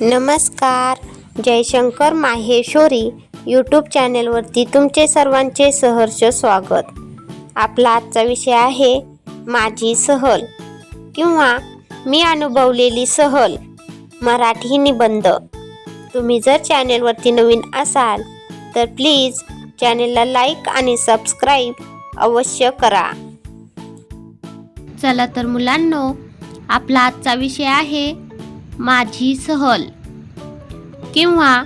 नमस्कार. जयशंकर माहेश्वरी यूट्यूब चॅनेलवरती तुमचे सर्वांचे सहर्ष स्वागत. आपला आजचा विषय आहे माझी सहल किंवा मी अनुभवलेली सहल मराठी निबंध. तुम्ही जर चॅनेलवरती नवीन असाल तर प्लीज चॅनेलला लाईक आणि सबस्क्राईब अवश्य करा. चला तर मुलांनो आपला आजचा विषय आहे माझी सहल. किंवा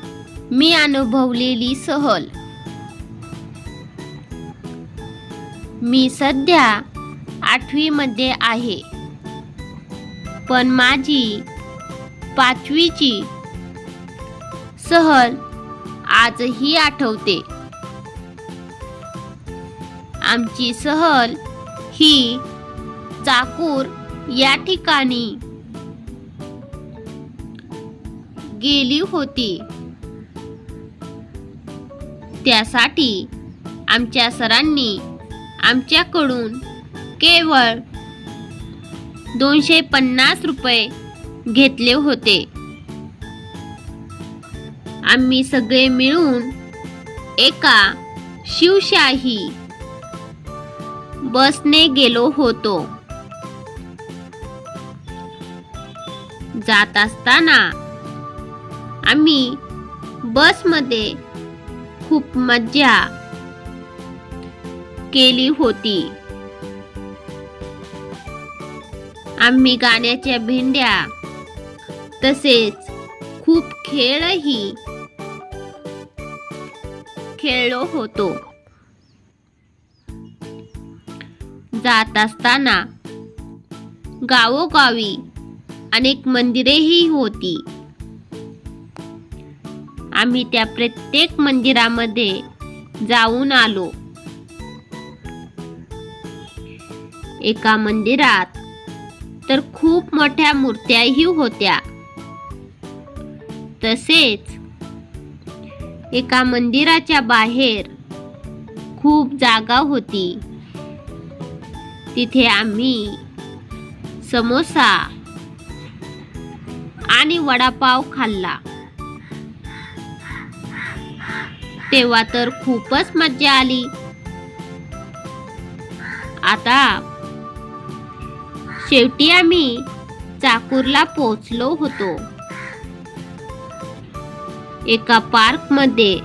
मी अनुभवलेली सहल. मी सध्या आठवीमध्ये आहे. पण माझी पाचवीची सहल आजही आठवते. आमची सहल ही चाकूर या ठिकाणी गेली होती. त्यासाठी आमच्या सरांनी आमच्याकडून केवळ दोनशे पन्नास रुपये घेतले होते. आम्ही सगळे मिळून एका शिवशाही बसने गेलो होतो. जात असताना आम्ही बसमध्ये खूप मज्जा केली होती. आम्ही गाण्याच्या भेंड्या तसेच खूप खेळही खेळलो होतो. जात असताना गावोगावी अनेक मंदिरेही होती. आम्ही त्या प्रत्येक मंदिरामध्ये जाऊन आलो. एका मंदिरात तर खूप मोठ्या मूर्त्याही होत्या. तसेच एका मंदिराच्या बाहेर खूप जागा होती. तिथे आम्ही समोसा आणि वडापाव खाल्ला. तेव्हा तर खूपच मज्जा आली. आता शेवटी आम्ही चाकूरला पोचलो होतो. एका पार्कमध्ये.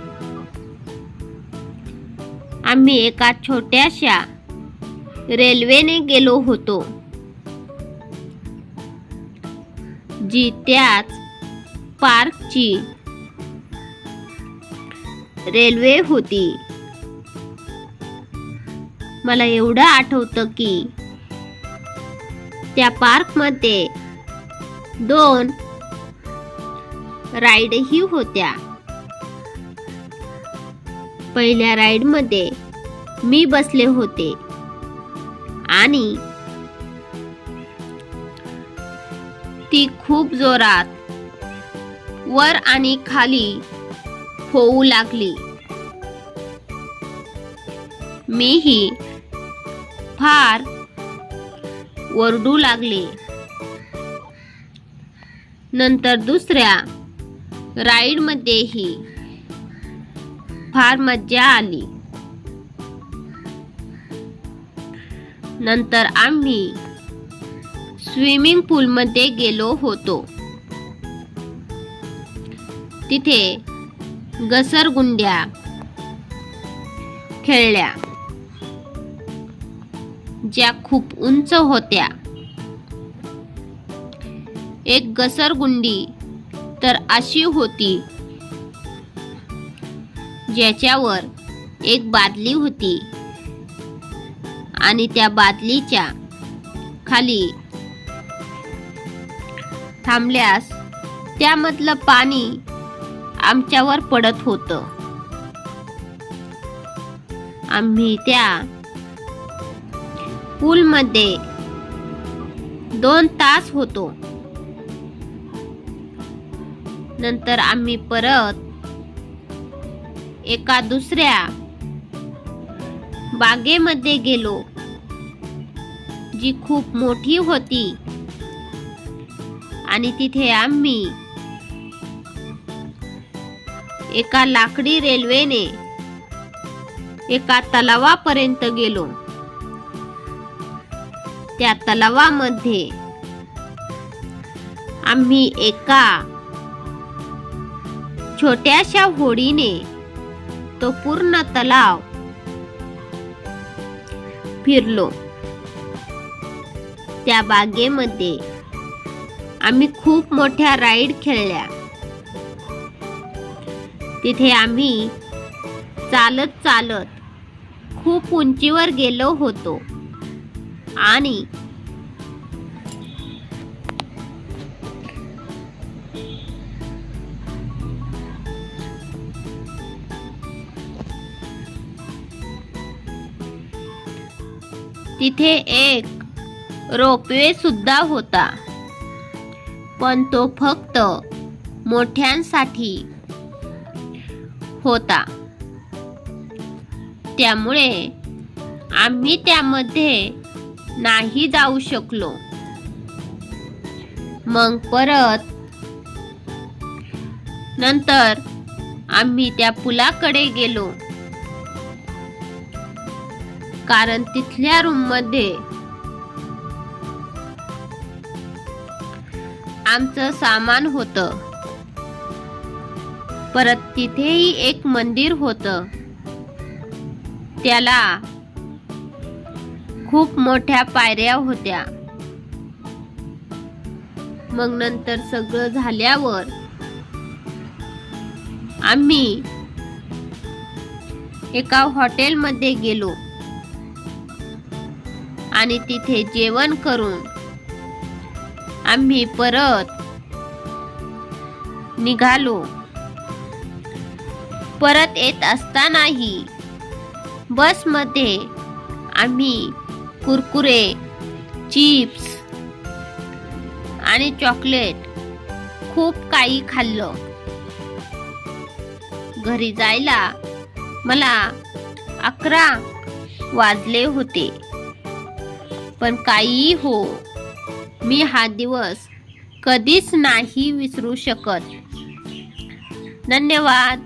आम्ही एका छोट्याशा रेल्वेने गेलो होतो. जी त्याच पार्कची रेल्वे होती. मला एवढं आठवतं की त्या पार्कमध्ये दोन राईडही होत्या. पहिल्या राईडमध्ये मी बसले होते आणि ती खूप जोरात वर आणि खाली होऊ लागली. मीही फार ओरडू लागले. नंतर दुसऱ्या राईडमध्येही फार मज्जा आली. नंतर आम्ही स्विमिंग पूलमध्ये गेलो होतो. तिथे घसरगुंड्या. खेळल्या. ज्या खूप उंच होत्या. एक घसरगुंडी तर अशी होती ज्याच्यावर एक बादली होती आणि त्या बादलीच्या खाली थांबल्यास त्यामधलं पाणी आमच्यावर पडत होतं. आम्ही त्या पूलमध्ये दोन तास होतो. नंतर आम्ही परत एका दुसऱ्या बागेमध्ये गेलो जी खूप मोठी होती. आणि तिथे आम्ही एका लाकडी रेल्वेने एका तलावापर्यंत गेलो. त्या तलावामध्ये आम्ही एका छोट्याशा होडीने तो पूर्ण तलाव फिरलो. त्या बागेमध्ये आम्ही खूप मोठ्या राईड खेळल्या. तिथे आम्ही चालत चालत खूप उंचीवर गेलो होतो. आणि तिथे एक रोपवे सुद्धा होता. पण तो फक्त मोठ्यांसाठी होता. त्यामुळे आम्ही त्यामध्ये नाही जाऊ शकलो. मग परत नंतर आम्ही त्या पुलाकडे गेलो. कारण तिथल्या रूममध्ये आमचं सामान होतं. परत तिथेही एक मंदिर होतं. त्याला खूप मोठ्या पायऱ्या होत्या. मग नंतर सगळं झाल्यावर आम्ही एका हॉटेलमध्ये गेलो. आणि तिथे जेवण करून आम्ही परत निघालो. परत येत असतानाही. बसमध्ये आम्ही कुरकुरे चिप्स आणि चॉकलेट खूप काही खाल्लं. घरी जायला मला अकरा वाजले होते. पण काहीही हो मी हा दिवस कधीच नाही विसरू शकत. धन्यवाद.